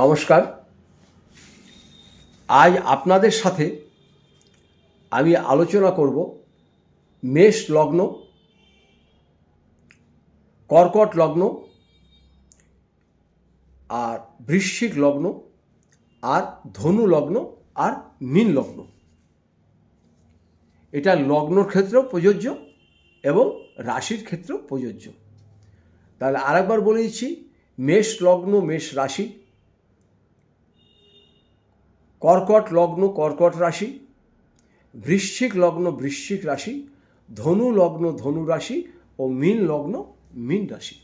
নমস্কার। আজ আপনাদের সাথে আমি আলোচনা করব মেষ লগ্ন, কর্কট লগ্ন আর বৃশ্চিক লগ্ন আর ধনু লগ্ন আর মীন লগ্ন। এটা লগ্নর ক্ষেত্রেও প্রযোজ্য এবং রাশির ক্ষেত্রেও প্রযোজ্য। তাহলে আরেকবার বলে দিচ্ছি, মেষ লগ্ন, মেষ রাশি কর্কট লগ্ন কর্কট রাশি, বৃশ্চিক লগ্ন বৃশ্চিক রাশি, ধনু লগ্ন ধনু রাশি ও মীন লগ্ন মীন রাশি।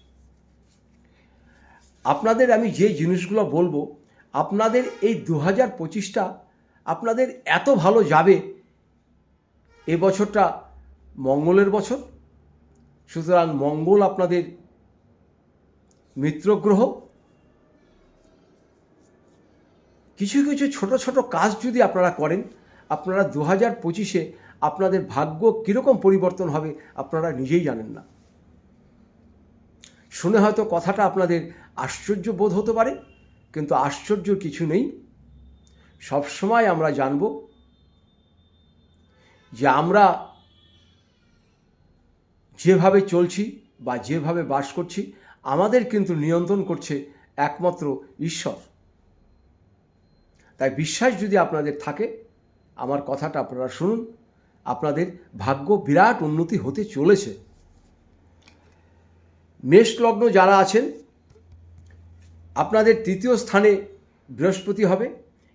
আপনাদের আমি যে জিনিসগুলো বলব, আপনাদের এই দু হাজার পঁচিশটা আপনাদের এত ভালো যাবে এ বছরটা মঙ্গলের বছর, সুতরাং মঙ্গল আপনাদের মিত্রগ্রহ কিছু কিছু ছোট ছোট কাজ যদি আপনারা করেন, আপনারা দু হাজার পঁচিশে আপনাদের ভাগ্য কীরকম পরিবর্তন হবে আপনারা নিজেই জানেন না। শুনে হয়তো কথাটা আপনাদের আশ্চর্য বোধ হতে পারে, কিন্তু আশ্চর্য কিছু নেই। সবসময় আমরা জানব যে আমরা যেভাবে চলছি বা যেভাবে বাস করছি, আমাদের কিন্তু নিয়ন্ত্রণ করছে একমাত্র ঈশ্বর। তাই বিশ্বাস যদি আপনাদের থাকে, আমার কথাটা আপনারা শুনুন। আপনাদের ভাগ্য বিরাট উন্নতি হতে চলেছে। মেষ লগ্ন যারা আছেন, আপনাদের তৃতীয় স্থানে বৃহস্পতি হবে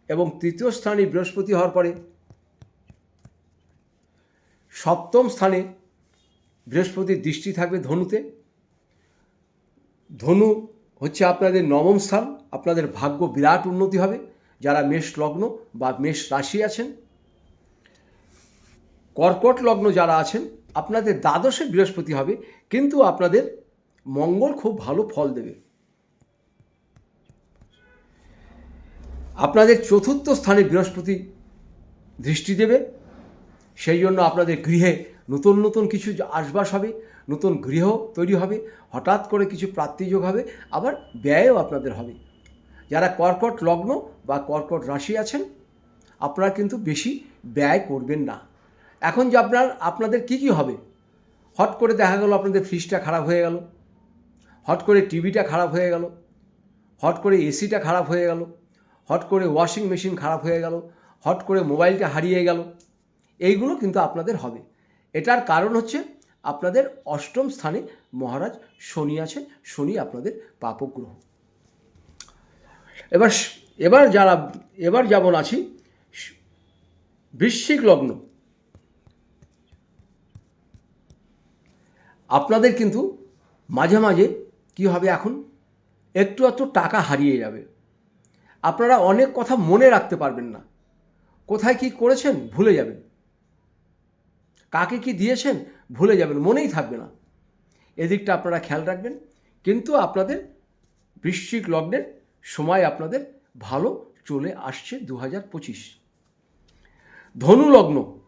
এবং তৃতীয় স্থানে বৃহস্পতি হওয়ার পরে সপ্তম স্থানে বৃহস্পতির দৃষ্টি থাকবে ধনুতে। ধনু হচ্ছে আপনাদের নবম স্থান, আপনাদের ভাগ্য বিরাট উন্নতি হবে। যারা মেষ লগ্ন বা মেষ রাশি আছেন, কর্কট লগ্ন যারা আছেন, আপনাদের দ্বাদশে বৃহস্পতি হবে, কিন্তু আপনাদের মঙ্গল খুব ভালো ফল দেবে। আপনাদের চতুর্থ স্থানে বৃহস্পতি দৃষ্টি দেবে, সেই জন্য আপনাদের গৃহে নতুন নতুন কিছু আসবাস হবে, নতুন গৃহ তৈরি হবে, হঠাৎ করে কিছু প্রাপ্তিযোগ হবে, আবার ব্যয়ও আপনাদের হবে। যারা কর্কট লগ্ন বা কর্কট রাশি আছেন, আপনারা কিন্তু বেশি ব্যয় করবেন না। এখন যে আপনার, আপনাদের কি কি হবে? হট করে দেখা গেল আপনাদের ফ্রিজটা খারাপ হয়ে গেল, হট করে টিভিটা খারাপ হয়ে গেল, হট করে এসিটা খারাপ হয়ে গেল, হট করে ওয়াশিং মেশিন খারাপ হয়ে গেল, হট করে মোবাইলটা হারিয়ে গেল, এইগুলো কিন্তু আপনাদের হবে। এটার কারণ হচ্ছে আপনাদের অষ্টম স্থানে মহারাজ শনি আছে শনি আপনাদের পাপগ্রহ। এবার এবার যারা, এবার যেমন আছি বৃশ্চিক লগ্ন। আপনাদের কিন্তু মাঝে মাঝে কি হবে এখন? একটু একটু টাকা হারিয়ে যাবে। আপনারা অনেক কথা মনে রাখতে পারবেন না। কোথায় কি করেছেন ভুলে যাবেন। কাকে কি দিয়েছেন ভুলে যাবেন, মনেই থাকবে না। এদিকটা আপনারা খেয়াল রাখবেন। কিন্তু আপনাদের বৃশ্চিক লগ্নের সময় আপনাদের ভালো চলে আসছে দু হাজার পঁচিশ। ধনু লগ্ন।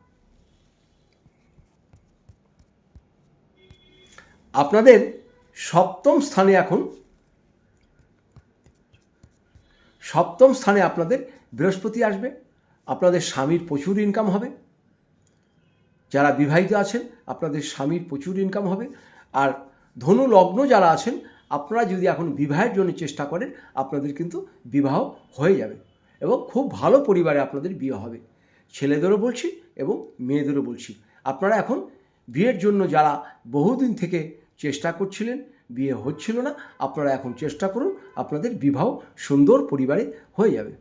আপনাদের সপ্তম স্থানে এখন, সপ্তম স্থানে আপনাদের বৃহস্পতি আসবে, আপনাদের স্বামীর প্রচুর ইনকাম হবে। যারা বিবাহিত আছেন, আপনাদের স্বামীর প্রচুর ইনকাম হবে। আর ধনু লগ্ন যারা আছেন আপনারা যদি এখন বিবাহের জন্য চেষ্টা করেন, আপনাদের কিন্তু বিবাহ হয়ে যাবে এবং খুব ভালো পরিবারে আপনাদের বিয়ে হবে। ছেলেদেরও বলছি এবং মেয়েদেরও বলছি। আপনারা এখন বিয়ের জন্য যারা বহুদিন থেকে চেষ্টা করছিলেন, বিয়ে হচ্ছিল না, আপনারা এখন চেষ্টা করুন আপনাদের বিবাহ সুন্দর পরিবারে হয়ে যাবে।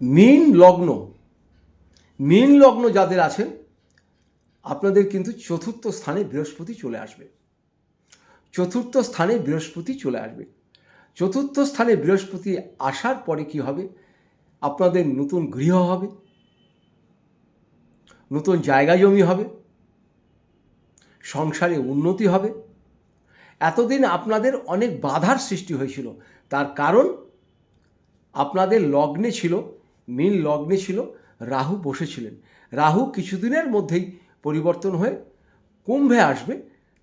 মীন লগ্ন মীন লগ্ন যাদের আছেন আপনাদের কিন্তু চতুর্থ স্থানে বৃহস্পতি চলে আসবে। চতুর্থ স্থানে বৃহস্পতি চলে আসবে। চতুর্থ স্থানে বৃহস্পতি আসার পরে কি হবে? আপনাদের নতুন গৃহ হবে। নতুন জায়গা জমি হবে। সংসারে উন্নতি হবে। এতদিন আপনাদের অনেক বাধার সৃষ্টি হয়েছিল। তার কারণ আপনাদের লগ্নে ছিল, মীন লগ্নে ছিল, রাহু বসেছিলেন। রাহু কিছুদিনের মধ্যেই পরিবর্তন হয়ে কুম্ভে আসবে,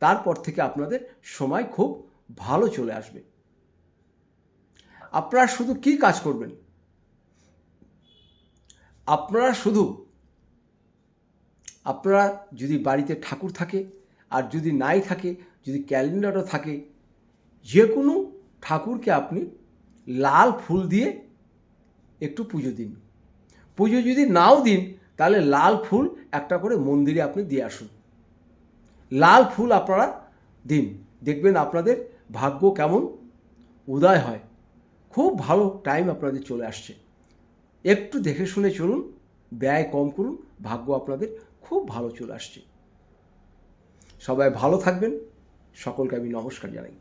তারপর থেকে আপনাদের সময় খুব ভালো চলে আসবে। আপনারা শুধু কি কাজ করবেন? আপনারা শুধু, আপনারা যদি বাড়িতে ঠাকুর থাকে আর যদি নাই থাকে, যদি ক্যালেন্ডারও থাকে, যে কোনো ঠাকুরকে আপনি লাল ফুল দিয়ে একটু পুজো দিন। পুজো যদি নাও দিন তাহলে লাল ফুল একটা করে মন্দিরে আপনি দিয়ে আসুন। লাল ফুল আপনারা দিন। দেখবেন আপনাদের ভাগ্য কেমন? উদয় হয়। খুব ভালো টাইম আপনাদের চলে আসছে। একটু দেখে শুনে চলুন, ব্যয় কম করুন, ভাগ্য আপনাদের খুব ভালো চলে আসছে। সবাই ভালো থাকবেন। সকলকে আমি নমস্কার জানাই।